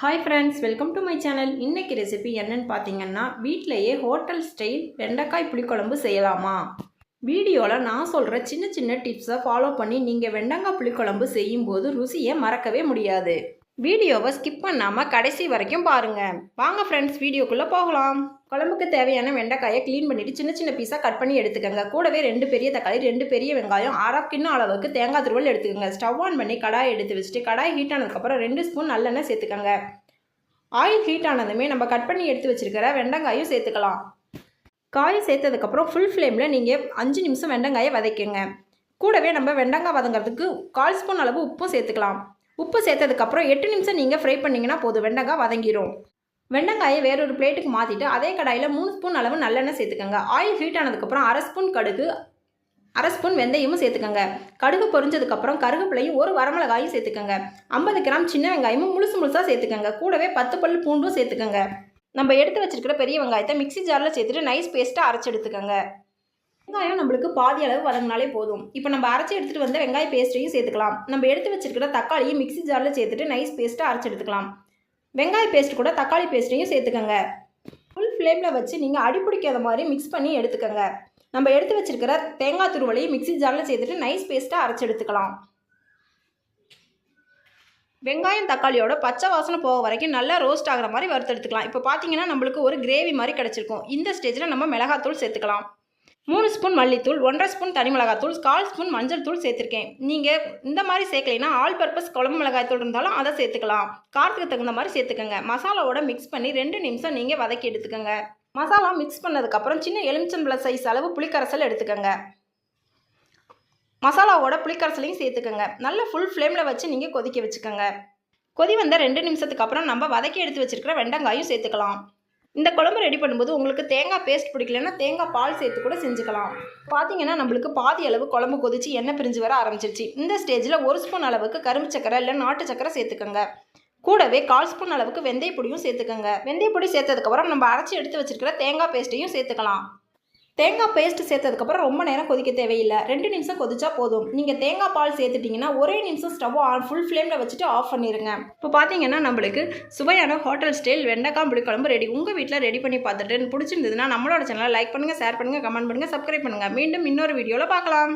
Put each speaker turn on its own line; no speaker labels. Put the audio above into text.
Hi friends welcome to my channel இன்னைக்கு recipe என்னன்னு பார்த்தீங்கன்னா வீட்டிலையே ஹோட்டல் ஸ்டைல் வெண்டைக்காய் புளிக்குழம்பு செய்யலாமா? வீடியோவில் நான் சொல்கிற சின்ன சின்ன டிப்ஸை ஃபாலோ பண்ணி நீங்கள் வெண்டங்காய் புளிக்குழம்பு செய்யும்போது ருசியை மறக்கவே முடியாது. வீடியோவை ஸ்கிப் பண்ணாமல் கடைசி வரைக்கும் பாருங்கள் வாங்க ஃப்ரெண்ட்ஸ் வீடியோக்குள்ளே போகலாம். குழம்புக்கு தேவையான வெண்டைக்காயை க்ளீன் பண்ணிவிட்டு சின்ன சின்ன பீஸாக கட் பண்ணி எடுத்துக்கோங்க. கூடவே ரெண்டு பெரிய தக்காளி ரெண்டு பெரிய வெங்காயம் அரை கிண்ணம் அளவுக்கு தேங்காய் துருவல் எடுத்துக்கோங்க. ஸ்டவ் ஆன் பண்ணி கடாய் எடுத்து வச்சுட்டு கடாய் ஹீட் ஆனதுக்கப்புறம் ரெண்டு ஸ்பூன் நல்லெண்ணெய் சேர்த்துக்கோங்க. ஆயில் ஹீட் ஆனதுமே நம்ம கட் பண்ணி எடுத்து வச்சுருக்கிற வெண்டைக்காயும் சேர்த்துக்கலாம். காய் சேர்த்ததுக்கப்புறம் ஃபுல் ஃப்ளேமில் நீங்கள் அஞ்சு நிமிஷம் வெண்டைக்காயை வதக்கிங்க. கூடவே நம்ம வெண்டைக்காய் வதங்கிறதுக்கு கால் ஸ்பூன் அளவு உப்பும் சேர்த்துக்கலாம். உப்பு சேர்த்ததுக்கப்புறம் எட்டு நிமிஷம் நீங்கள் ஃப்ரை பண்ணிங்கன்னா போதும். வெண்டைக்காய் வதங்கிடும் வெண்டைக்காயை வேறொரு பிளேட்டுக்கு மாற்றிட்டு அதே கடாயில் மூணு ஸ்பூன் அளவு நல்லெண்ணெய் சேர்த்துக்கோங்க. ஆயில் ஹீட் ஆனதுக்கப்புறம் அரை ஸ்பூன் கடுகு அரை ஸ்பூன் வெந்தயமும் சேர்த்துக்கோங்க. கடுகு பொரிஞ்சதுக்கப்புறம் கருவேப்பிலையும் ஒரு வரமிளகாயும் சேர்த்துக்கோங்க. ஐம்பது கிராம் சின்ன வெங்காயமும் முழுசு முழுசாக சேர்த்துக்கோங்க. கூடவே பத்து பல் பூண்டும் சேர்த்துக்கோங்க. நம்ம எடுத்து வச்சிருக்கிற பெரிய வெங்காயத்தை மிக்சி ஜாரில் சேர்த்துட்டு நைஸ் பேஸ்ட்டாக அரைச்சி எடுத்துக்கோங்க. வெங்காயம் நம்மளுக்கு பாதி அளவு வதங்கினாலே போதும். இப்போ நம்ம அரைச்சி எடுத்துகிட்டு வந்த வெங்காய பேஸ்ட்டையும் சேர்த்துக்கலாம். நம்ம எடுத்து வச்சிருக்கிற தக்காளியும் மிக்ஸி ஜாரில் சேர்த்துட்டு நைஸ் பேஸ்ட்டாக அரைச்சி எடுத்துக்கலாம். வெங்காய பேஸ்ட் கூட தக்காளி பேஸ்ட்டையும் சேர்த்துக்கோங்க. ஃபுல் ஃப்ளேமில் வச்சு நீங்கள் அடிப்பிடிக்காத மாதிரி மிக்ஸ் பண்ணி எடுத்துக்கோங்க. நம்ம எடுத்து வச்சிருக்கிற தேங்காய் துருவலையும் மிக்ஸி ஜாரில் சேர்த்துட்டு நைஸ் பேஸ்ட்டாக அரைச்சி எடுத்துக்கலாம். வெங்காயம் தக்காளியோட பச்சை வாசனை போக வரைக்கும் நல்லா ரோஸ்ட் ஆகிற மாதிரி வறுத்து எடுத்துக்கலாம். இப்போ பார்த்தீங்கன்னா நம்மளுக்கு ஒரு கிரேவி மாதிரி கிடச்சிருக்கும். இந்த ஸ்டேஜில் நம்ம மிளகாத்தூள் சேர்த்துக்கலாம். மூணு ஸ்பூன் மல்லித்தூள் ஒன்றரை ஸ்பூன் தனி மிளகாத்தூள் கால் ஸ்பூன் மஞ்சள் தூள் சேர்த்துருக்கேன். நீங்கள் இந்த மாதிரி சேர்க்கலைன்னா ஆல் பர்பஸ் குழம்பு மிளகாய் தூள் இருந்தாலும் அதை சேர்த்துக்கலாம். காரத்துக்கு தகுந்த மாதிரி சேர்த்துக்கோங்க. மசாலாவோட மிக்ஸ் பண்ணி ரெண்டு நிமிஷம் நீங்கள் வதக்கி எடுத்துக்கோங்க. மசாலா மிக்ஸ் பண்ணதுக்கப்புறம் சின்ன எலுமிச்சம்பழ சைஸ் அளவு புளிக்கரசல் எடுத்துக்கோங்க. மசாலாவோட புளிக்கரைசலையும் சேர்த்துக்கோங்க. நல்ல ஃபுல் ஃப்ளேமில் வச்சு நீங்கள் கொதிக்க வச்சுக்கோங்க. கொதி வந்த ரெண்டு நிமிஷத்துக்கு அப்புறம் நம்ம வதக்கி எடுத்து வச்சுருக்கிற வெண்டங்காயும் சேர்த்துக்கலாம். இந்த குழம்பு ரெடி பண்ணும்போது உங்களுக்கு தேங்காய் பேஸ்ட் பிடிக்கலன்னா தேங்காய் பால் சேர்த்து கூட செஞ்சுக்கலாம். பார்த்தீங்கன்னா நம்மளுக்கு பாதி அளவு குழம்பு கொதிச்சு எண்ணெய் பிரிஞ்சு வர ஆரம்பிச்சிருச்சு. இந்த ஸ்டேஜில் ஒரு ஸ்பூன் அளவுக்கு கரும்பு சக்கரை இல்லை நாட்டு சக்கரை சேர்த்துக்கோங்க. கூடவே கால் ஸ்பூன் அளவுக்கு வெந்தய பொடியும் சேர்த்துக்கோங்க. வெந்தய பொடி சேர்த்ததுக்கப்புறம் நம்ம அரைச்சி எடுத்து வச்சிருக்கிற தேங்காய் பேஸ்ட்டையும் சேர்த்துக்கலாம். தேங்காய் பேஸ்ட் சேர்த்ததுக்கப்புறம் ரொம்ப நேரம் கொதிக்க தேவையில்லை. ரெண்டு நிமிஷம் கொதிச்சா போதும். நீங்கள் தேங்காய் பால் சேர்த்துட்டிங்கன்னா ஒரே நிமிஷம் ஸ்டவ் ஆன் ஃபுல் ஃப்ளேமில் வச்சுட்டு ஆஃப் பண்ணிடுங்க இப்போ பார்த்தீங்கன்னா நம்மளுக்கு சுவையான ஹோட்டல் ஸ்டைல் வெண்டைக்காய் புளி குழம்பு ரெடி உங்கள் வீட்டில் ரெடி பண்ணி பார்த்துட்டு பிடிச்சிருந்ததுன்னா நம்மளோட சேனலை லைக் பண்ணுங்கள் ஷேர் பண்ணுங்கள் கமெண்ட் பண்ணுங்கள் சப்ஸ்கிரைப் பண்ணுங்கள் மீண்டும் இன்னொரு வீடியோவில் பார்க்கலாம்.